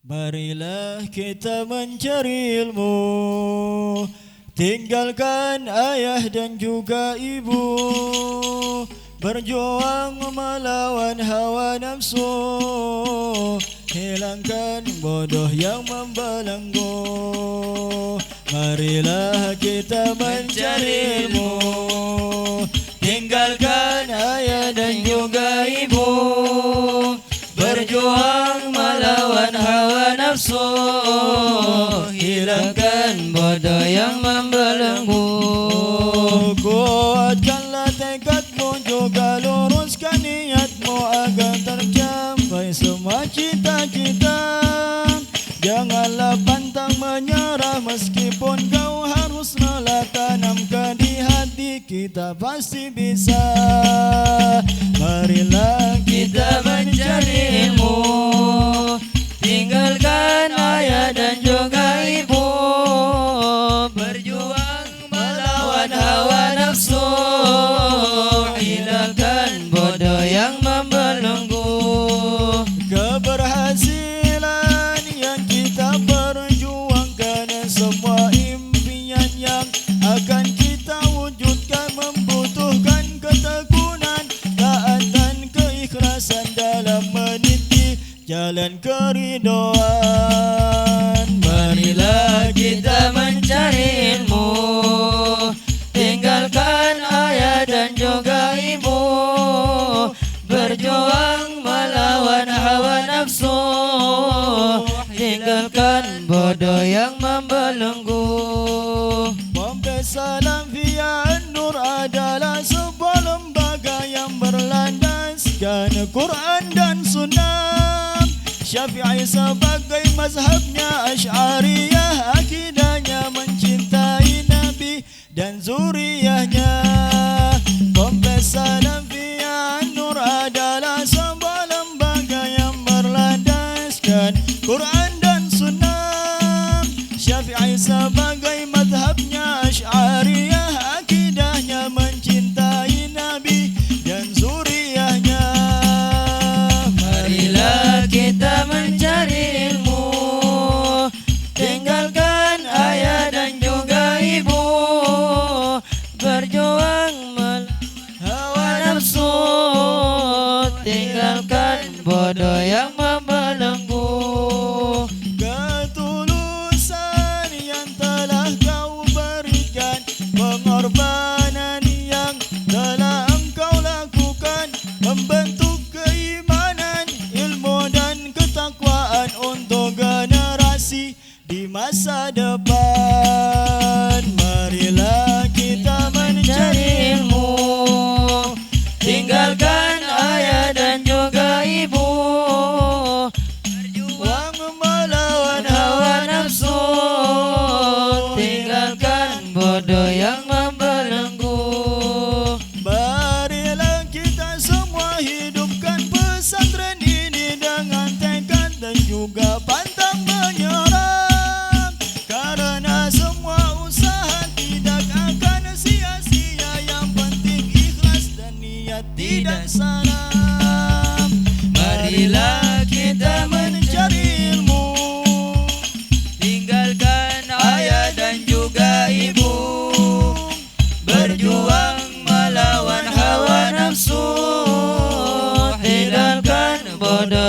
Marilah kita mencari ilmu. Tinggalkan ayah dan juga ibu. Berjuang melawan hawa nafsu. Hilangkan bodoh yang membelenggu. Marilah kita mencari ilmu. Tinggalkan ayah dan juga ibu. Berjuang nafsu Hilangkan bodoh yang membelenggu. Kuatkanlah tekadmu juga luruskan niatmu Agar tercapai semua cita-cita. Janganlah pantang menyerah Meskipun kau harus rela Tanamkan di hati kita pasti bisa. Marilah kita mencari ilmu keridoan Marilah kita mencari ilmu. Tinggalkan ayah dan juga ibu. Berjuang melawan hawa nafsu. Tinggalkan bodoh yang membelenggu. Salam Via Nur adalah sebuah lembaga yang berlandaskan Quran dan Sunnah شافعي سبق مذهبنا أشعرية Tinggalkan bodoh yang membelenggu. Ketulusan yang telah kau berikan Pengorbanan yang telah engkau lakukan Membentuk keimanan, ilmu dan ketakwaan Untuk generasi di masa depan hidupkan pesantren ini Dengan tekad dan juga pantang melawan